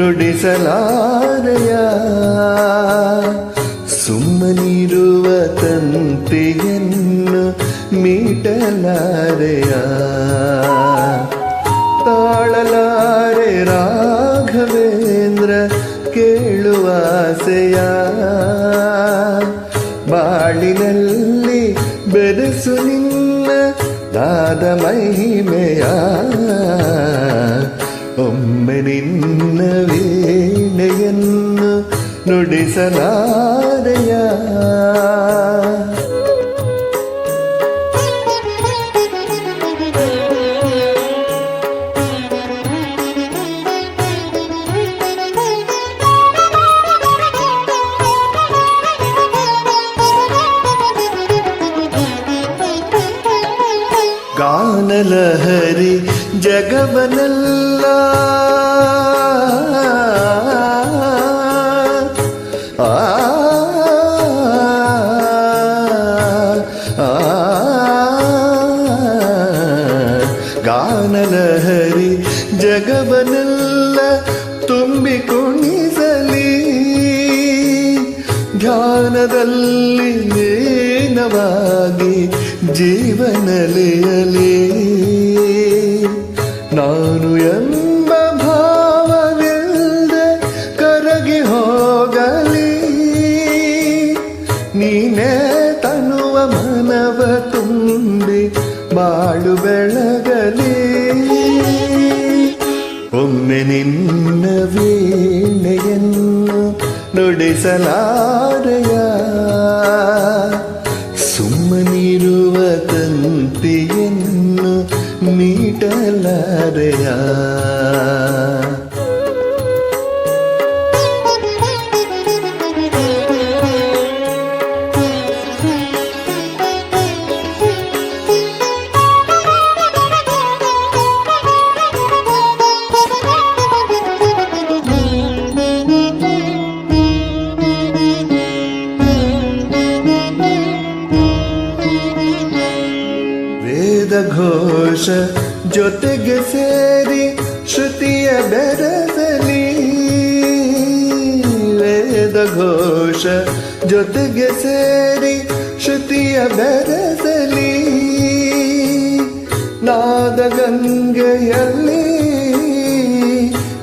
ನುಡಿಸಲಾರಯ? ಸುಮ್ಮನಿರುವ ತಂತೆಯನ್ನು ಮೀಟಲಾರೆಯ? ತಾಳಲಾರೆ ರಾಘವೇಂದ್ರ ಕೇಳುವಾಸೆಯ ಬಾಳಿನಲ್ಲಿ ಬೆರೆಸು ನಿನ್ನ ದಾದ ಮಹಿಮೆಯ? ಒಮ್ಮೆ ನಿನ್ನ ವೇಣೆಯನ್ನು ನುಡಿಸಲಾರೆಯ? ಗಾನಲಹರಿ ಜಗವನಲ್ಲ ಗಾನಲಹರಿ ಜಗವನಲ್ಲ ತುಂಬಿ ಕುಣಿಸಲಿ ಧ್ಯಾನದಲ್ಲಿ ಲೀನವಾಗಿ ಜೀವನಲೆಯಲಿ ನಾನು ಎಂಬ ಭಾವವಿಲ್ಲದೆ ಕರಗಿ ಹೋಗಲಿ. ನೀನೇ ತನುವ ಮನವ ತುಂಬಿ ಬಾಳು ಬೆಳಗಲಿ. ಒಮ್ಮೆ ನಿನ್ನ ವೀಣೆಯನ್ನು ನುಡಿಸಲಾರೆಯ ಮೀಟಲಾರೆಯ ವೇದ ಘೋಷ ಜೊತೆಗೆ ಸೇರಿ ಶ್ರುತಿಯ ಬೆರಸಲಿ. ವೇದ ಘೋಷ, ಜೊತೆಗೆ ಸೇರಿ ಶ್ರುತಿಯ ಬೆರಸಲಿ. ನಾದ ಗಂಗೆಯಲ್ಲಿ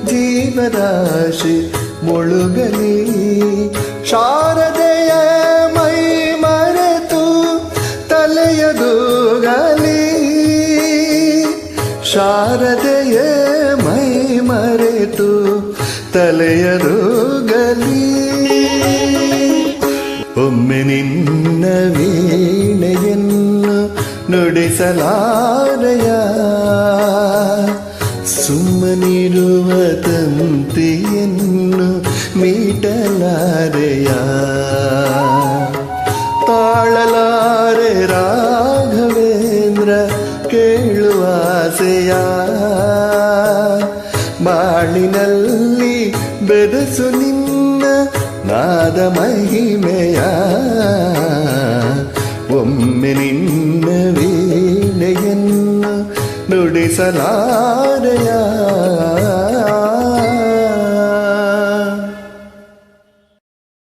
ಜೀವರಾಶಿ ಮುಳುಗಲಿ. ಶಾರದೆಯ ಶಾರದೆಯ ಮೈ ಮರೆತು ತಲೆಯದೂಗಲಿ ಒಮ್ಮೆ ನಿನ್ನ ವೀಣೆಯನ್ನು ನುಡಿಸಲಾರಯ. ಸುಮ್ಮನಿರುವ ತಂತಿಯನ್ನು ಮೀಟಲಾರೆಯ. ರಾಘವೇಂದ್ರ ಕೇಳುವಾಸೆಯ ಬಾಳಿನಲ್ಲಿ ಬೆದಸು ನಿನ್ನ ನಾದ ಮಹಿಮೆಯ. ಒಮ್ಮೆ ನಿನ್ನ ವೀಣೆಯನ್ನು ನುಡಿಸಲಾರೆಯ?